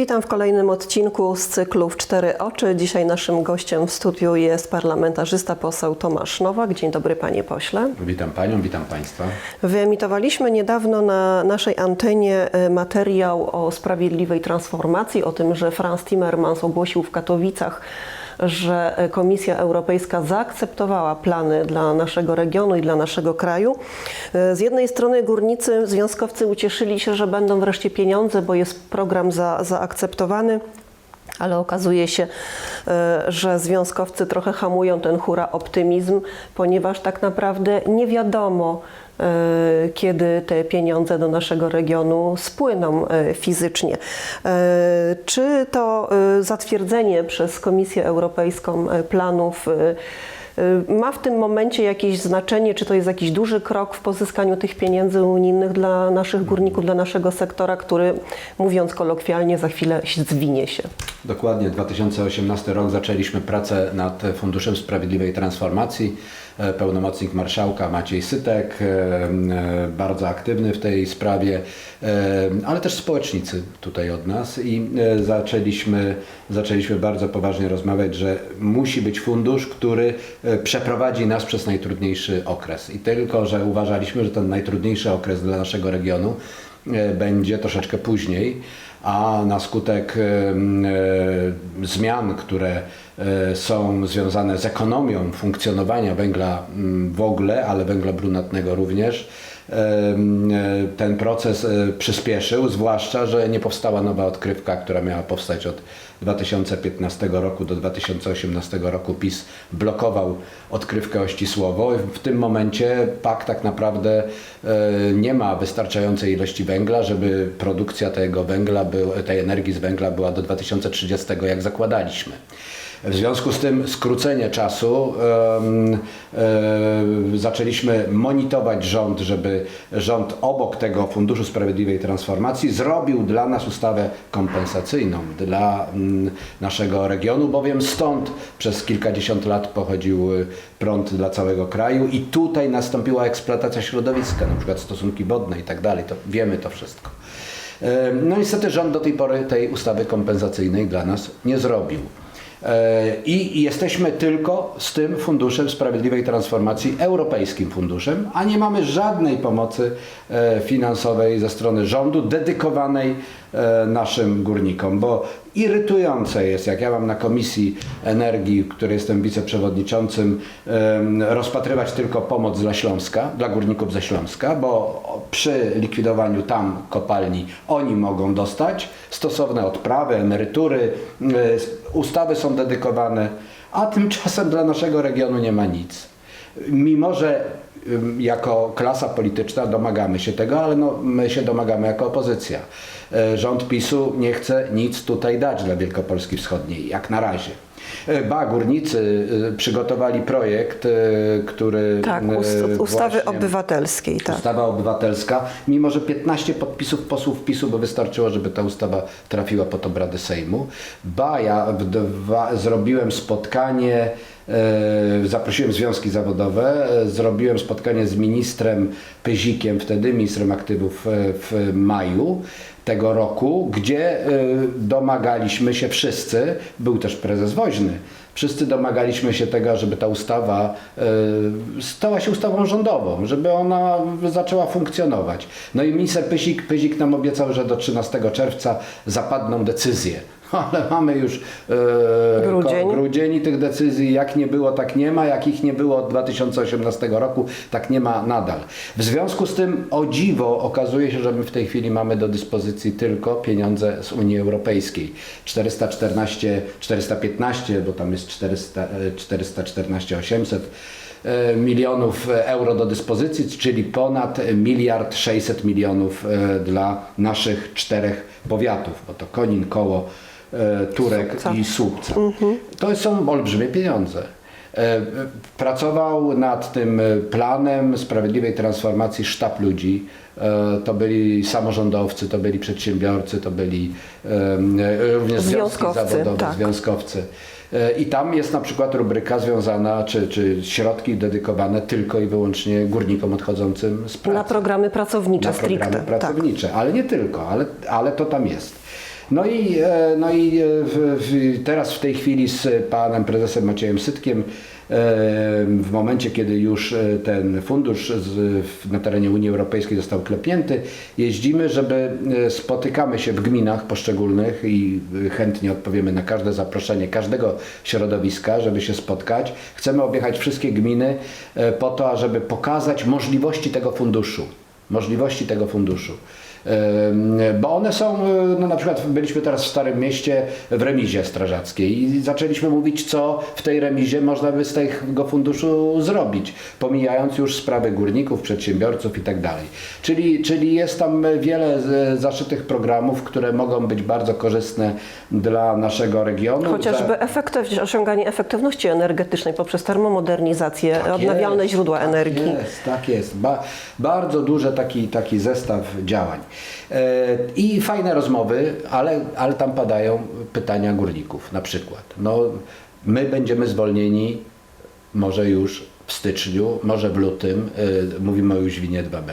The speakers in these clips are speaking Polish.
Witam w kolejnym odcinku z cyklu w Cztery Oczy. Dzisiaj naszym gościem w studiu jest parlamentarzysta poseł Tomasz Nowak. Dzień dobry panie pośle. Witam Panią, witam Państwa. Wyemitowaliśmy niedawno na naszej antenie e, materiał o sprawiedliwej transformacji, o tym, że Franz Timmermans ogłosił w Katowicach, że Komisja Europejska zaakceptowała plany dla naszego regionu i dla naszego kraju. E, Z jednej strony górnicy, związkowcy ucieszyli się, że będą wreszcie pieniądze, bo jest program za, zaakceptowany. Ale okazuje się, e, że związkowcy trochę hamują ten hura optymizm, ponieważ tak naprawdę nie wiadomo, e, kiedy te pieniądze do naszego regionu spłyną e, fizycznie. Czy to zatwierdzenie przez Komisję Europejską planów ma w tym momencie jakieś znaczenie? Czy to jest jakiś duży krok w pozyskaniu tych pieniędzy unijnych dla naszych górników, dla naszego sektora, który, mówiąc kolokwialnie, za chwilę zwinie się? Dokładnie 2018 rok zaczęliśmy pracę nad Funduszem Sprawiedliwej Transformacji. E, Pełnomocnik Marszałka Maciej Sytek, e, e, bardzo aktywny w tej sprawie, ale też społecznicy tutaj od nas i zaczęliśmy, zaczęliśmy bardzo poważnie rozmawiać, że musi być fundusz, który przeprowadzi nas przez najtrudniejszy okres. I tylko, że uważaliśmy, że ten najtrudniejszy okres dla naszego regionu e, będzie troszeczkę później, a na skutek e, e, zmian, które e, są związane z ekonomią funkcjonowania węgla w ogóle, ale węgla brunatnego również, e, e, ten proces e, przyspieszył, zwłaszcza, że nie powstała nowa odkrywka, która miała powstać od 2015 roku do 2018 roku. PiS blokował odkrywkę Ościsłowo. W tym momencie PAK tak naprawdę e, nie ma wystarczającej ilości węgla, żeby produkcja tego węgla, tej energii z węgla była do 2030, jak zakładaliśmy. W związku z tym skrócenie czasu e, zaczęliśmy monitorować rząd, żeby rząd obok tego Funduszu Sprawiedliwej Transformacji zrobił dla nas ustawę kompensacyjną dla naszego regionu, bowiem stąd przez kilkadziesiąt lat pochodził y, prąd dla całego kraju i tutaj nastąpiła eksploatacja środowiska, na przykład stosunki wodne i tak dalej. To wiemy to wszystko. E, No niestety rząd do tej pory tej ustawy kompensacyjnej dla nas nie zrobił. E, I jesteśmy tylko z tym Funduszem Sprawiedliwej Transformacji, europejskim funduszem, a nie mamy żadnej pomocy e, finansowej ze strony rządu dedykowanej naszym górnikom, bo irytujące jest, jak ja mam na Komisji Energii, której jestem wiceprzewodniczącym, rozpatrywać tylko pomoc dla Śląska, dla górników ze Śląska, bo przy likwidowaniu tam kopalni oni mogą dostać stosowne odprawy, emerytury, e, ustawy są dedykowane, a tymczasem dla naszego regionu nie ma nic. Mimo, że jako klasa polityczna domagamy się tego, ale no, my się domagamy jako opozycja. E, Rząd PiSu nie chce nic tutaj dać dla Wielkopolski Wschodniej, jak na razie. E, Ba, górnicy e, przygotowali projekt, który... Tak, ust- ustawy obywatelskiej, tak. Ustawa obywatelska, mimo że 15 podpisów posłów PiSu by wystarczyło, żeby ta ustawa trafiła pod obrady Sejmu. Ba, ja w zrobiłem spotkanie, zaprosiłem związki zawodowe, e, zrobiłem spotkanie z ministrem Pyzikiem, wtedy ministrem aktywów e, w maju tego roku, gdzie e, domagaliśmy się wszyscy, był też prezes Woźny, Wszyscy domagaliśmy się tego, żeby ta ustawa e, stała się ustawą rządową, żeby ona zaczęła funkcjonować. No i minister Pyzik, Pyzik nam obiecał, że do 13 czerwca zapadną decyzje. Ale mamy już e, Grudzień. ko- grudzień i tych decyzji jak nie było, tak nie ma. Jak ich nie było od 2018 roku, tak nie ma nadal. W związku z tym, o dziwo, okazuje się, że my w tej chwili mamy do dyspozycji tylko pieniądze z Unii Europejskiej. 414, 415, bo tam jest 400, e, 414 800 e, milionów euro do dyspozycji, czyli ponad miliard 600 milionów e, dla naszych czterech powiatów, bo to Konin, Koło, e, Turek Słupca. i Słupca. To są olbrzymie pieniądze. E, Pracował nad tym e, planem sprawiedliwej transformacji sztab ludzi. E, To byli samorządowcy, to byli przedsiębiorcy, to byli e, również związki Związkowcy, zawodowe, tak. związkowcy. E, I tam jest na przykład rubryka związana, czy, czy środki dedykowane tylko i wyłącznie górnikom odchodzącym z pracy Na programy pracownicze na programy stricte. Tak. pracownicze, ale nie tylko, ale, ale to tam jest. No i, e, no i e, w, w, teraz w tej chwili z panem prezesem Maciejem Sytkiem e, w momencie, kiedy już ten fundusz z, na terenie Unii Europejskiej został klepnięty, jeździmy, żeby spotykamy się w gminach poszczególnych i chętnie odpowiemy na każde zaproszenie każdego środowiska, żeby się spotkać. Chcemy objechać wszystkie gminy po to, ażeby pokazać możliwości tego funduszu. Możliwości tego funduszu. Bo one są, e, no na przykład byliśmy teraz w Starym Mieście w remizie strażackiej i zaczęliśmy mówić, co w tej remizie można by z tego funduszu zrobić, pomijając już sprawy górników, przedsiębiorców i tak dalej. Czyli, czyli jest tam wiele z- zaszytych programów, które mogą być bardzo korzystne dla naszego regionu. Chociażby osiąganie efektywności energetycznej poprzez termomodernizację, Tak odnawialne jest, źródła tak energii. Jest, tak jest. Ba, bardzo duży taki, taki zestaw działań. E, I fajne rozmowy, ale, ale tam padają pytania górników na przykład. No, my będziemy zwolnieni może już w styczniu, może w lutym. E, mówimy o Jóźwinie 2B.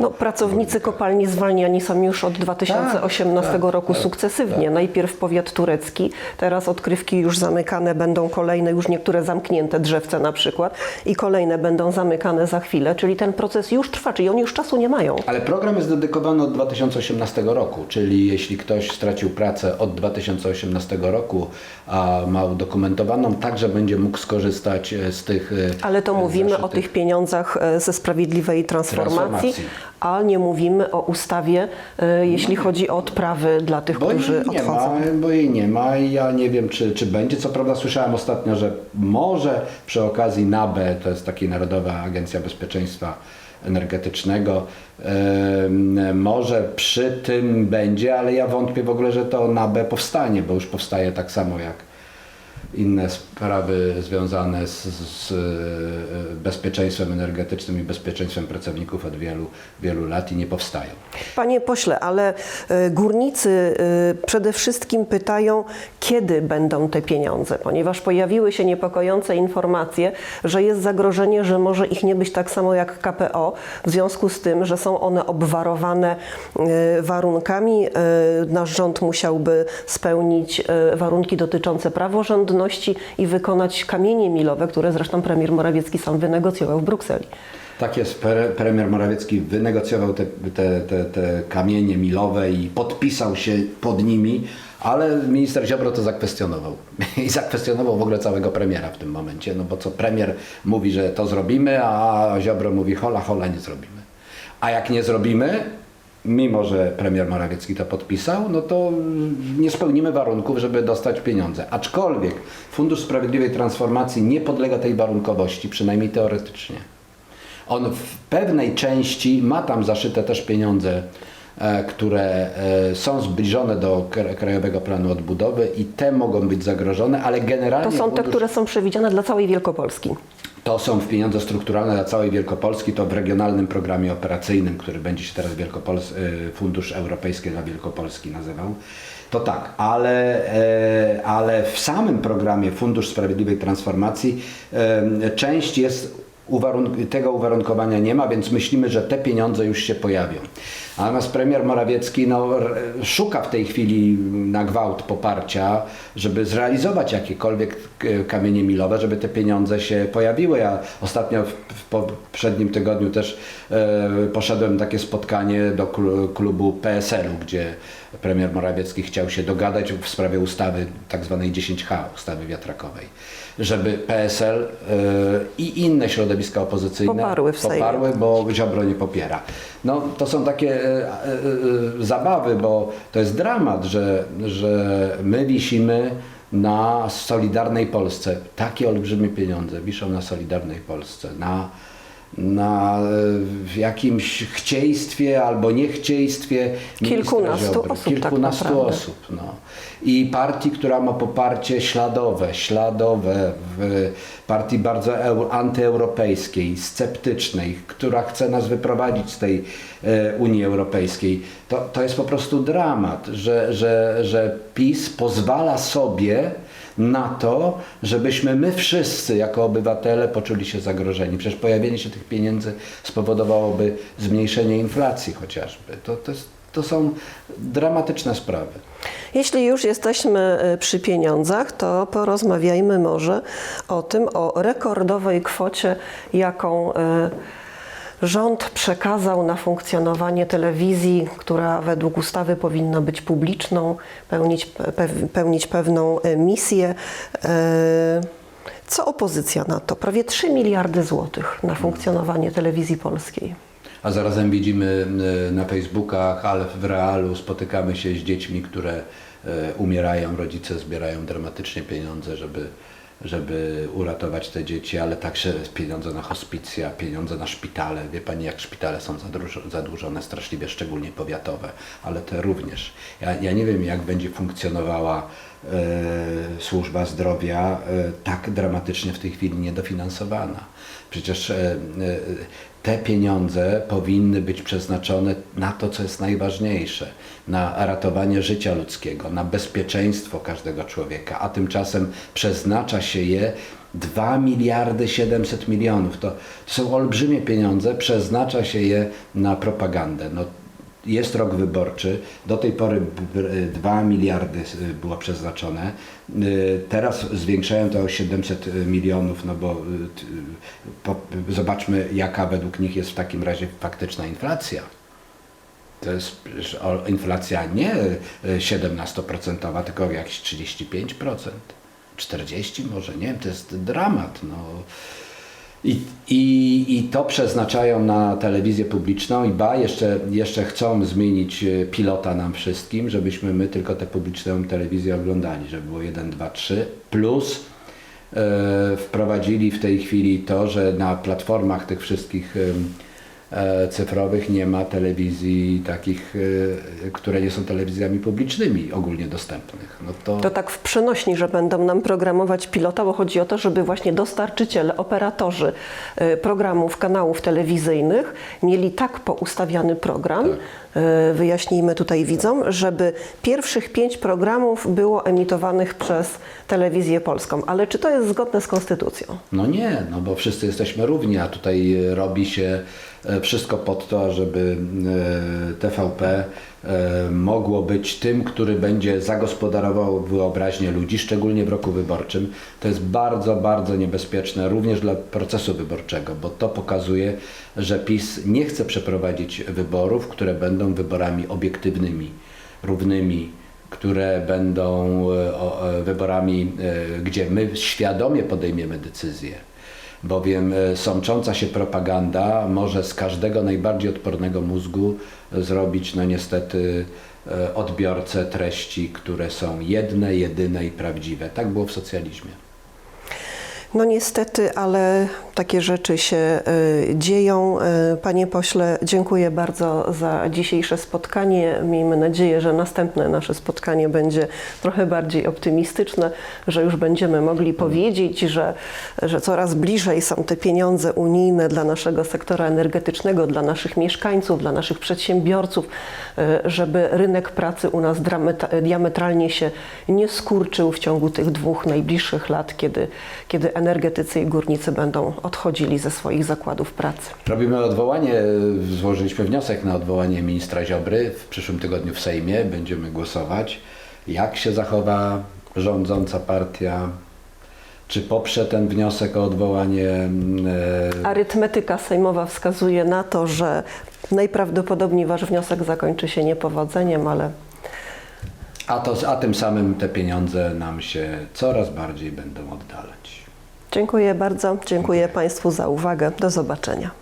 No, pracownicy kopalni zwalniani są już od 2018 Tak, tak, roku tak, sukcesywnie. Najpierw powiat turecki, teraz odkrywki już zamykane, będą kolejne, już niektóre zamknięte, drzewce na przykład, i kolejne będą zamykane za chwilę, czyli ten proces już trwa, czyli oni już czasu nie mają. Ale program jest dedykowany od 2018 roku, czyli jeśli ktoś stracił pracę od 2018 roku, a ma udokumentowaną, także będzie mógł skorzystać e, z tych. e, Ale to e, mówimy o tych pieniądzach ze sprawiedliwej transformacji, Transformacji. a nie mówimy o ustawie, e, jeśli chodzi o odprawy dla tych, Bo którzy jej nie odchodzą. ma, bo jej nie ma i ja nie wiem, czy, czy będzie. Co prawda słyszałem ostatnio, że może przy okazji NABE, to jest taka Narodowa Agencja Bezpieczeństwa Energetycznego, em, może przy tym będzie, ale ja wątpię w ogóle, że to NABE powstanie, bo już powstaje tak samo jak inne sprawy związane z, z e, bezpieczeństwem energetycznym i bezpieczeństwem pracowników od wielu, wielu lat i nie powstają. Panie pośle, ale e, górnicy e, przede wszystkim pytają, kiedy będą te pieniądze, ponieważ pojawiły się niepokojące informacje, że jest zagrożenie, że może ich nie być tak samo jak KPO, w związku z tym, że są one obwarowane warunkami. Nasz rząd musiałby spełnić warunki dotyczące praworządności i wykonać kamienie milowe, które zresztą premier Morawiecki sam wynegocjował w Brukseli. Tak jest, pre, premier Morawiecki wynegocjował te, te, te, te kamienie milowe i podpisał się pod nimi, ale minister Ziobro to zakwestionował. I zakwestionował w ogóle całego premiera w tym momencie, no bo co premier mówi, że to zrobimy, a Ziobro mówi hola, hola, nie zrobimy. A jak nie zrobimy, mimo że premier Morawiecki to podpisał, no to nie spełnimy warunków, żeby dostać pieniądze. Aczkolwiek Fundusz Sprawiedliwej Transformacji nie podlega tej warunkowości, przynajmniej teoretycznie. On w pewnej części ma tam zaszyte też pieniądze, które e, są zbliżone do Kra- Krajowego Planu Odbudowy i te mogą być zagrożone, ale generalnie To są te, które są przewidziane dla całej Wielkopolski. to są pieniądze strukturalne dla całej Wielkopolski, to w regionalnym programie operacyjnym, który będzie się teraz Wielkopols- y, Fundusz Europejski dla Wielkopolski nazywał. To tak, ale, e, ale w samym programie Fundusz Sprawiedliwej Transformacji e, część jest uwarunk- tego uwarunkowania nie ma, więc myślimy, że te pieniądze już się pojawią. Natomiast premier Morawiecki no, szuka w tej chwili na gwałt poparcia, żeby zrealizować jakiekolwiek e, kamienie milowe, żeby te pieniądze się pojawiły. Ja ostatnio w, poprzednim tygodniu też e, poszedłem takie spotkanie do klu- klubu PSL-u, gdzie premier Morawiecki chciał się dogadać w sprawie ustawy tak zwanej 10H, ustawy wiatrakowej, żeby PSL e, i inne środowiska opozycyjne Poparły poparły, bo Ziobro nie popiera. No to są takie e, e, e, zabawy, bo to jest dramat, że, że my wisimy na Solidarnej Polsce. Takie olbrzymie pieniądze wiszą na Solidarnej Polsce, na, na w jakimś chcieństwie albo niechciejstwie Kilkunastu osób tak Kilkunastu naprawdę. osób. No. I partii, która ma poparcie śladowe, śladowe w partii bardzo eu, antyeuropejskiej, sceptycznej, która chce nas wyprowadzić z tej e, Unii Europejskiej. To, to jest po prostu dramat, że, że, że PiS pozwala sobie na to, żebyśmy my wszyscy jako obywatele poczuli się zagrożeni. Przecież pojawienie się tych pieniędzy spowodowałoby zmniejszenie inflacji chociażby. To, to jest to są dramatyczne sprawy. Jeśli już jesteśmy e, przy pieniądzach, to porozmawiajmy może o tym, o rekordowej kwocie, jaką e, rząd przekazał na funkcjonowanie telewizji, która według ustawy powinna być publiczną, pełnić, pe- pełnić pewną e, misję. E, Co opozycja na to? Prawie 3 miliardy złotych na funkcjonowanie telewizji polskiej. A zarazem widzimy y, na Facebookach, ale w realu spotykamy się z dziećmi, które umierają, rodzice zbierają dramatycznie pieniądze, żeby, żeby uratować te dzieci, ale także pieniądze na hospicja, pieniądze na szpitale. Wie Pani, jak szpitale są zadłużo- zadłużone straszliwie, szczególnie powiatowe, ale te również. Ja, ja nie wiem, jak będzie funkcjonowała e, służba zdrowia e, tak dramatycznie w tej chwili niedofinansowana. Przecież e, e, te pieniądze powinny być przeznaczone na to, co jest najważniejsze, na ratowanie życia ludzkiego, na bezpieczeństwo każdego człowieka, a tymczasem przeznacza się je 2 miliardy 700 milionów. To, to są olbrzymie pieniądze, przeznacza się je na propagandę. No, jest rok wyborczy, do tej pory 2 miliardy y, było przeznaczone. Y, Teraz zwiększają to o 700 milionów, no bo y, zobaczmy jaka według nich jest w takim razie faktyczna inflacja. To jest inflacja nie y, 17%, tylko jakieś 35%, 40% może, nie wiem, to jest dramat. No. I, i, I to przeznaczają na telewizję publiczną i ba, jeszcze, jeszcze chcą zmienić e, pilota nam wszystkim, żebyśmy my tylko tę publiczną telewizję oglądali, żeby było 1, 2, 3, plus e, wprowadzili w tej chwili to, że na platformach tych wszystkich e, cyfrowych nie ma telewizji takich, e, które nie są telewizjami publicznymi ogólnie dostępnych. No to, To tak w przenośni, że będą nam programować pilota, bo chodzi o to, żeby właśnie dostarczyciele, operatorzy y, programów, kanałów telewizyjnych mieli tak poustawiany program, y, wyjaśnijmy tutaj widzom, żeby pierwszych pięć programów było emitowanych przez telewizję polską. Ale czy to jest zgodne z konstytucją? No nie, no bo wszyscy jesteśmy równi, a tutaj e, robi się e, wszystko pod to, żeby e, TVP e, mogło być tym, który będzie zagospodarował wyobraźnię ludzi, szczególnie w roku wyborczym. To jest bardzo, bardzo niebezpieczne również dla procesu wyborczego, bo to pokazuje, że PiS nie chce przeprowadzić wyborów, które będą wyborami obiektywnymi, równymi, które będą e, e, wyborami, e, gdzie my świadomie podejmiemy decyzje, bowiem e, sącząca się propaganda może z każdego najbardziej odpornego mózgu e, zrobić, no niestety, e, odbiorcę treści, które są jedne, jedyne i prawdziwe. Tak było w socjalizmie. No niestety, ale takie rzeczy się y, dzieją. Y, Panie pośle, dziękuję bardzo za dzisiejsze spotkanie. Miejmy nadzieję, że następne nasze spotkanie będzie trochę bardziej optymistyczne, że już będziemy mogli powiedzieć, że, że coraz bliżej są te pieniądze unijne dla naszego sektora energetycznego, dla naszych mieszkańców, dla naszych przedsiębiorców, y, żeby rynek pracy u nas diametralnie się nie skurczył w ciągu tych dwóch najbliższych lat, kiedy, kiedy energetycy i górnicy będą odchodzili ze swoich zakładów pracy. Robimy odwołanie, złożyliśmy wniosek na odwołanie ministra Ziobry. W przyszłym tygodniu w Sejmie będziemy głosować, jak się zachowa rządząca partia, czy poprze ten wniosek o odwołanie. e, Arytmetyka sejmowa wskazuje na to, że najprawdopodobniej wasz wniosek zakończy się niepowodzeniem, ale A, to, a tym samym te pieniądze nam się coraz bardziej będą oddalać. Dziękuję bardzo. Dziękuję Państwu za uwagę. Do zobaczenia.